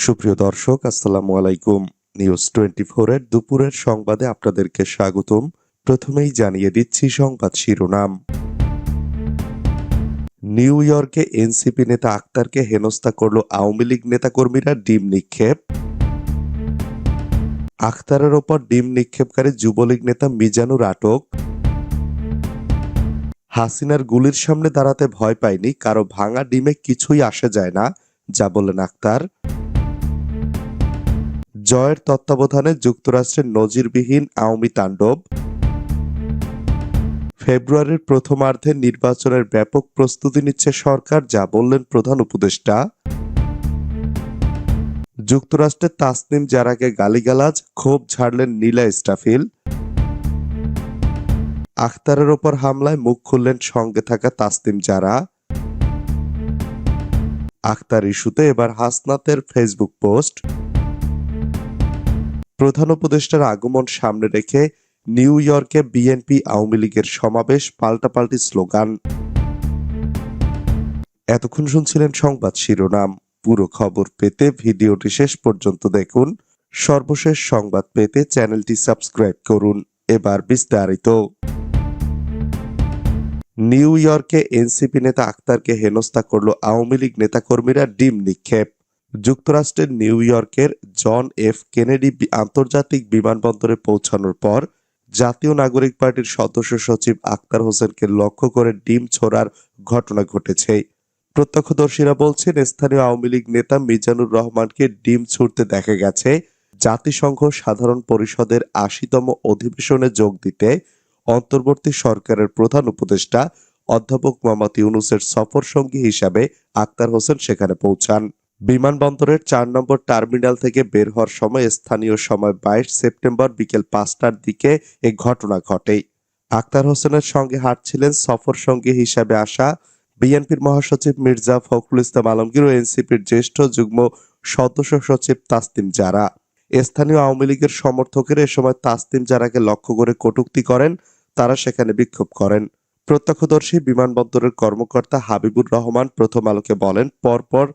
সুপ্রিয় দর্শক, আসসালামু আলাইকুম। নিউজ টোয়েন্টি এর দুপুরের সংবাদে আপনাদেরকে স্বাগতম। প্রথমেই জানিয়ে দিচ্ছি সংবাদ শিরোনাম। নিউ ইয়র্কে এনসিপি নেতা আক্তারকে হেনস্থা করল আওয়ামী লীগ নেতাকর্মীরা ডিম নিক্ষেপ। আখতারের ওপর ডিম নিক্ষেপকারী যুবলীগ নেতা মিজানুর আটক। হাসিনার গুলির সামনে দাঁড়াতে ভয় পায়নি, কারও ভাঙা ডিমে কিছুই আসে যায় না, যা বললেন আক্তার। জয়ের তত্ত্বাবধানে যুক্তরাষ্ট্রের নজিরবিহীন আওয়ামী তাণ্ডব। ফেব্রুয়ারির প্রথমার্ধে নির্বাচনের ব্যাপক প্রস্তুতি নিচ্ছে সরকার, যা বললেন প্রধান উপদেষ্টা। যুক্তরাষ্ট্রের তাসনিম জারাকে গালিগালাজ, ক্ষোভ ঝাড়লেন নীলা স্টাফিল। আখতারের ওপর হামলায় মুখ খুললেন সঙ্গে থাকা তাসনিম জারা। আখতার ইস্যুতে এবার হাসনাতের ফেসবুক পোস্ট। প্রধান উপদেষ্টার আগমন সামনে রেখে নিউ ইয়র্কে বিএনপি আওয়ামী লীগের সমাবেশ পাল্টাপাল্টি স্লোগান। এতক্ষণ শুনছিলেন সংবাদ শিরোনাম। পুরো খবর পেতে ভিডিওটি শেষ পর্যন্ত দেখুন। সর্বশেষ সংবাদ পেতে চ্যানেলটি সাবস্ক্রাইব করুন। এবার বিস্তারিত। নিউ ইয়র্কে এনসিপি নেতা আক্তারকে হেনস্থা করল আওয়ামী লীগ নেতাকর্মীরা ডিম নিক্ষেপ। যুক্তরাষ্ট্রের নিউ ইয়র্কের জন এফ কেনেডি আন্তর্জাতিক বিমানবন্দরে পৌঁছানোর পর জাতীয় নাগরিক পার্টির সদস্য সচিব আক্তার হোসেনকে লক্ষ্য করে ডিম ছোড়ার ঘটনা ঘটেছে। প্রত্যক্ষদর্শীরা বলছেন, স্থানীয় আওয়ামী লীগ নেতা মিজানুর রহমানকে ডিম ছুড়তে দেখা গেছে। জাতিসংঘ সাধারণ পরিষদের আশিতম অধিবেশনে যোগ দিতে অন্তর্বর্তী সরকারের প্রধান উপদেষ্টা অধ্যাপক মোহাম্মদ ইউনুসের সফর সঙ্গী হিসাবে আক্তার হোসেন সেখানে পৌঁছান। বিমানবন্দরের চার নম্বর টার্মিনাল থেকে বের হওয়ার সময় স্থানীয় সময় বাইশ সেপ্টেম্বর বিকেল পাঁচটার দিকে এ ঘটনা ঘটে। আক্তার হোসেনের সঙ্গে হাঁটছিলেন সফর সঙ্গী হিসাবে আসা বিএনপির মহাসচিব মির্জা ফখরুল ইসলাম আলমগীর ও এনসিপির জ্যেষ্ঠ যুগ্ম সদস্য সচিব তাসতিম জারা। স্থানীয় আওয়ামী লীগের সমর্থকেরা এ সময় তাসতিম জারাকে লক্ষ্য করে কটূক্তি করেন, তারা সেখানে বিক্ষোভ করেন। প্রত্যক্ষদর্শী বিমানবন্দরের কর্মকর্তা হাবিবুর রহমান প্রথম আলোকে বলেন, পরপর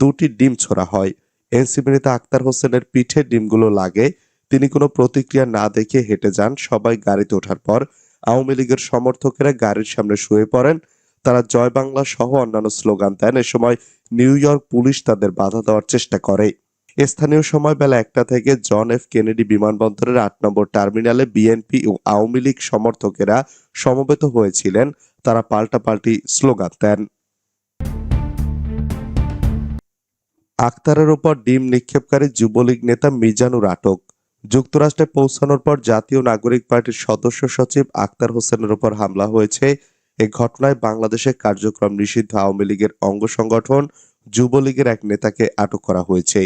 দুটি ডিম ছোড়া হয়। এনসিপি নেতা আক্তার হোসেনের পিঠে ডিমগুলো লাগে। তিনি কোনো প্রতিক্রিয়া না দেখে হেঁটে যান। সবাই গাড়িতে ওঠার পর আওয়ামী লীগের সমর্থকেরা গাড়ির সামনে শুয়ে পড়েন। তারা জয় বাংলা সহ অন্যান্য স্লোগান দেন। এ সময় নিউ ইয়র্ক পুলিশ তাদের বাধা দেওয়ার চেষ্টা করে। স্থানীয় সময় বেলা একটা থেকে জন এফ কেনেডি বিমানবন্দরের আট নম্বর টার্মিনালে বিএনপি ও আওয়ামী লীগ সমর্থকেরা সমবেত হয়েছিলেন। তারা পাল্টাপাল্টি স্লোগান দেন। আক্তারের ওপর ডিম নিক্ষেপকারী যুবলীগ নেতা মিজানুর আটক। যুক্তরাষ্ট্রে পৌঁছানোর পর জাতীয় নাগরিক পার্টির সদস্য সচিব আক্তার হোসেনের ওপর হামলা হয়েছে। এ ঘটনায় বাংলাদেশে কার্যক্রম নিষিদ্ধ আওয়ামী লীগের অঙ্গ সংগঠন যুবলীগের এক নেতাকে আটক করা হয়েছে।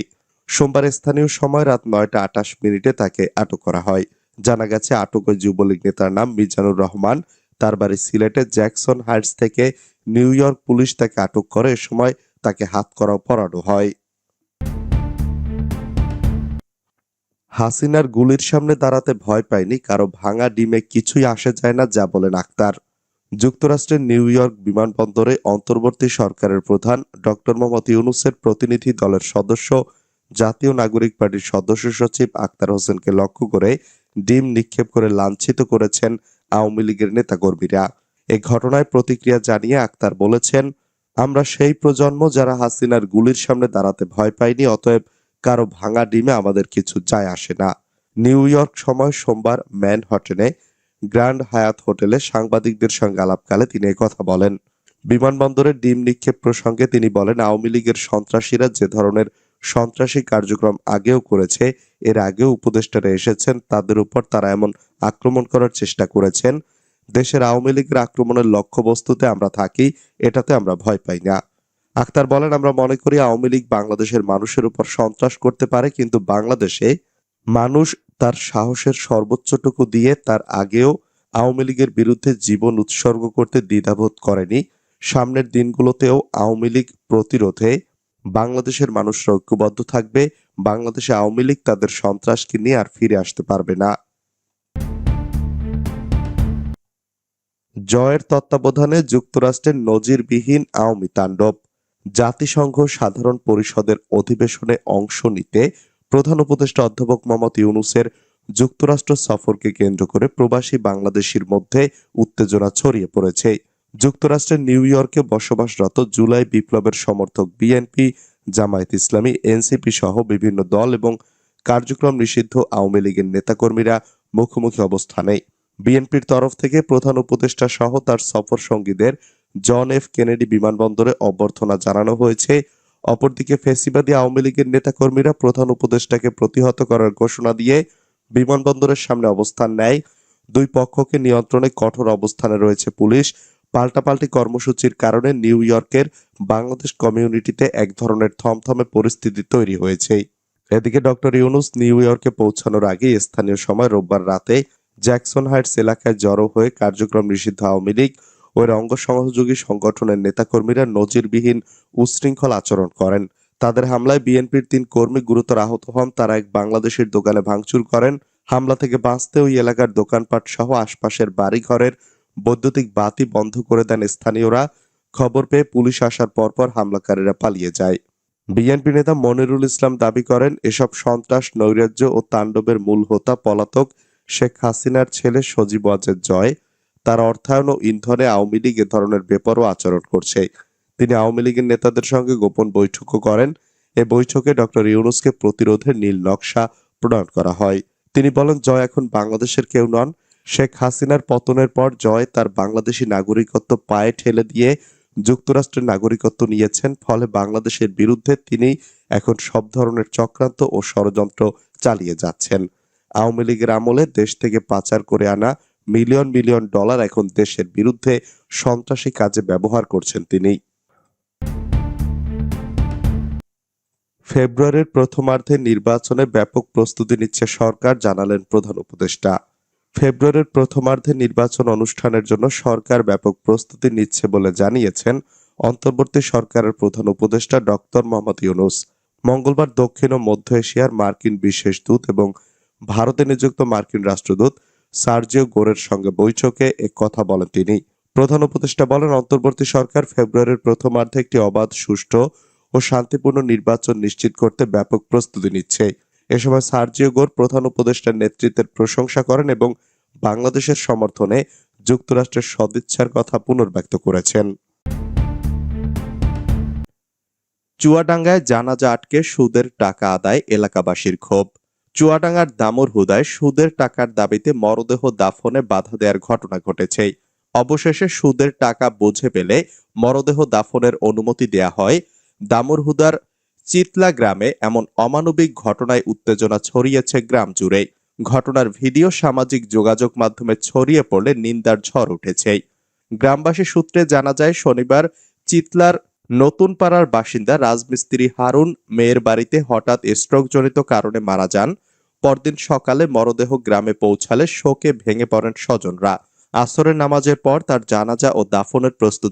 সোমবার স্থানীয় সময় রাত নয়টা আটাশ মিনিটে তাকে আটক করা হয়। জানা গেছে আটক যুবলীগ নেতার নাম মিজানুর রহমান। তার বাড়ি সিলেটের জ্যাকসন হাইটস থেকে নিউ ইয়র্ক পুলিশ তাকে আটক করে। এ সময় তাকে হাত করাও পরানো হয়। হাসিনার গুলির সামনে দাঁড়াতে ভয় পায়নি, কারও ভাঙা ডিমে কিছুই আসে যায় না, যা বলেন আক্তার। যুক্তরাষ্ট্রের নিউ ইয়র্ক বিমানবন্দরে অন্তর্বর্তী সরকারের প্রধান ডক্টর মোহাম্মদ ইউনুসের প্রতিনিধি দলের সদস্য, জাতীয় নাগরিক পার্টির সদস্য সচিব আক্তার হোসেনকে লক্ষ্য করে ডিম নিক্ষেপ করে লাঞ্ছিত করেছেন আওয়ামী লীগের নেতাকর্মীরা। এ ঘটনায় প্রতিক্রিয়া জানিয়ে আক্তার বলেছেন, আমরা সেই প্রজন্ম যারা হাসিনার গুলির সামনে দাঁড়াতে ভয় পাইনি, অতএব কারও ভাঙা ডিমে আমাদের কিছু যায় আসে না। নিউ ইয়র্ক সময় সোমবার ম্যানহটনে গ্র্যান্ড হায়াত হোটেলে সাংবাদিকদের সঙ্গে আলাপকালে তিনি কথা বলেন। বিমানবন্দরে ডিম নিক্ষেপ প্রসঙ্গে তিনি বলেন, আওয়ামী লীগের সন্ত্রাসীরা যে ধরনের সন্ত্রাসী কার্যক্রম আগেও করেছে, এর আগেও উপদেষ্টারা এসেছেন, তাদের উপর তারা এমন আক্রমণ করার চেষ্টা করেছেন। দেশের আওয়ামী লীগের আক্রমণের লক্ষ্যবস্তুতে আমরা থাকি, এটাতে আমরা ভয় পাই না। আক্তার বলেন, আমরা মনে করি আওয়ামী লীগ বাংলাদেশের মানুষের উপর সন্ত্রাস করতে পারে, কিন্তু বাংলাদেশে মানুষ তার সাহসের সর্বোচ্চটুকু দিয়ে তার আগেও আওয়ামী লীগের বিরুদ্ধে জীবন উৎসর্গ করতে দ্বিধাবোধ করেনি। সামনের দিনগুলোতেও আওয়ামী লীগ প্রতিরোধে বাংলাদেশের মানুষরা ঐক্যবদ্ধ থাকবে, বাংলাদেশে আওয়ামী লীগ তাদের সন্ত্রাসকে নিয়ে আর ফিরে আসতে পারবে না। জয়ের তত্ত্বাবধানে যুক্তরাষ্ট্রের নজিরবিহীন আওয়ামী তাণ্ডব। জাতিসংঘ সাধারণ পরিষদের অধিবেশনে অংশ নিতে প্রধান উপদেষ্টা অধ্যাপক মোহাম্মদ ইউনুসের যুক্তরাষ্ট্র সফরকে কেন্দ্র করে প্রবাসী বাংলাদেশির মধ্যে উত্তেজনা ছড়িয়ে পড়েছে। যুক্তরাষ্ট্রের নিউ ইয়র্কে বসবাসরত জুলাই বিপ্লবের সমর্থক বিএনপি, জামায়াত ইসলামী, এনসিপি সহ বিভিন্ন দল এবং কার্যক্রম নিষিদ্ধ আওয়ামী লীগের নেতাকর্মীরা মুখোমুখি অবস্থানে। বিএনপির তরফ থেকে প্রধান উপদেষ্টা সহ তার সফর সঙ্গীদের জন এফ কেনেডি বিমানবন্দরে অভ্যর্থনা জানানো হয়েছে। অপরদিকে ফেসিবাদী আওয়ামী লীগের নেতাকর্মীরা প্রধান উপদেষ্টাকে প্রতিহত করার ঘোষণা দিয়ে বিমানবন্দরের সামনে অবস্থান নেয়। দুই পক্ষকে নিয়ন্ত্রণে কঠোর অবস্থানে রয়েছে পুলিশ। পাল্টাপাল্টি কর্মসূচির কারণে নিউ ইয়র্কের বাংলাদেশ কমিউনিটিতে এক ধরনের থমথমে পরিস্থিতি তৈরি হয়েছে। এদিকে ডক্টর ইউনুস নিউ ইয়র্কে পৌঁছানোর আগে স্থানীয় সময় রোববার রাতে জ্যাকসন হাইটস এলাকায় জড়ো হয়ে কার্যক্রম নিষিদ্ধ আওয়ামী লীগ ও এর অঙ্গ সহযোগী সংগঠনের নেতাকর্মীরা নজিরবিহীন উচ্ছৃঙ্খল আচরণ করেন। তাদের হামলায় বিএনপির তিন কর্মী গুরুতর আহত হন। তারা এক বাংলাদেশের দোকানে ভাঙচুর করেন। হামলা থেকে বাঁচতে ওই এলাকার দোকানপাট সহ আশপাশের বাড়িঘরের বৈদ্যুতিক বাতি বন্ধ করে দেন স্থানীয়রা। খবর পেয়ে পুলিশ আসার পরপর হামলাকারীরা পালিয়ে যায়। বিএনপি নেতা মনিরুল ইসলাম দাবি করেন, এসব সন্ত্রাস, নৈরাজ্য ও তাণ্ডবের মূল হোতা পলাতক শেখ হাসিনার ছেলে সজীব ওয়াজেদ জয় তার অর্থায়ন ও ইন্ধনে আওয়ামী লীগ এ ধরনের বেপরোয়া আচরণ করছে। তিনি আওয়ামী লীগের নেতাদের সঙ্গে গোপন বৈঠকও করেন। এ বৈঠকে ডক্টর ইউনুসকে প্রতিরোধের নীল নকশা প্রণয়ন করা হয়। তিনি বলেন, জয় এখন বাংলাদেশের কেউ নন। শেখ হাসিনার পতনের পর জয় তার বাংলাদেশি নাগরিকত্ব পায়ে ঠেলে দিয়ে যুক্তরাষ্ট্রের নাগরিকত্ব নিয়েছেন। ফলে বাংলাদেশের বিরুদ্ধে তিনি এখন সব ধরনের চক্রান্ত ও ষড়যন্ত্র চালিয়ে যাচ্ছেন। আওয়ামী লীগের আমলে দেশ থেকে পাচার করে আনা মিলিয়ন মিলিয়ন ডলার এখন দেশের বিরুদ্ধে সন্ত্রাসী কাজে ব্যবহার করছেন তিনি ফেব্রুয়ারির প্রথমার্ধে নির্বাচনে ব্যাপক প্রস্তুতি নিচ্ছে সরকার, জানালেন প্রধান উপদেষ্টা। ফেব্রুয়ারির প্রথমার্ধে নির্বাচন অনুষ্ঠানের জন্য সরকার ব্যাপক প্রস্তুতি নিচ্ছে বলে জানিয়েছেন অন্তর্বর্তী সরকারের প্রধান উপদেষ্টা ডক্টর মোহাম্মদ ইউনুস। মঙ্গলবার দক্ষিণ ও মধ্য এশিয়ার মার্কিন বিশেষ দূত এবং ভারতে নিযুক্ত মার্কিন রাষ্ট্রদূত সার্জিও গোরের সঙ্গে বৈঠকে এক কথা বলেন তিনি। প্রধান উপদেষ্টা বলেন, অন্তর্বর্তী সরকার ফেব্রুয়ারির প্রথমার্ধে একটি অবাধ, সুষ্ঠু ও শান্তিপূর্ণ নির্বাচন নিশ্চিত করতে ব্যাপক প্রস্তুতি নিচ্ছে। এ সময় সার্জিও গোর প্রধান উপদেষ্টার নেতৃত্বের প্রশংসা করেন এবং বাংলাদেশের সমর্থনে যুক্তরাষ্ট্রের সদিচ্ছার কথা পুনর্ব্যক্ত করেছেন। চুয়াডাঙ্গায় জানাজা আটকে সুদের টাকা আদায় এলাকাবাসীর ক্ষোভ। চুয়াডাঙ্গার দামর হুদায় সুদের টাকার দাবিতে মরদেহ দাফনে বাধা দেওয়ার ঘটনা ঘটেছে। অবশেষে সুদের টাকা বুঝে পেলে মরদেহ দাফনের অনুমতি দেয়া হয়। দামরহুদার চিতলা গ্রামে এমন অমানবিক ঘটনায় উত্তেজনা ছড়িয়েছে গ্রাম জুড়ে। ঘটনার ভিডিও সামাজিক যোগাযোগ মাধ্যমে ছড়িয়ে পড়লে নিন্দার ঝড় উঠেছে। গ্রামবাসী সূত্রে জানা যায়, শনিবার চিতলার নতুন পাড়ার বাসিন্দা রাজমিস্ত্রি হারুন মেয়ের বাড়িতে হঠাৎ স্ট্রোকজনিত কারণে মারা যান। পরদিন সকালে মরদেহ গ্রামে পৌঁছালে শোকে ভেঙে পড়েন স্বজনরা। আসরের নামাজের পর তার জানাজা ও দাফনের প্রস্তুতি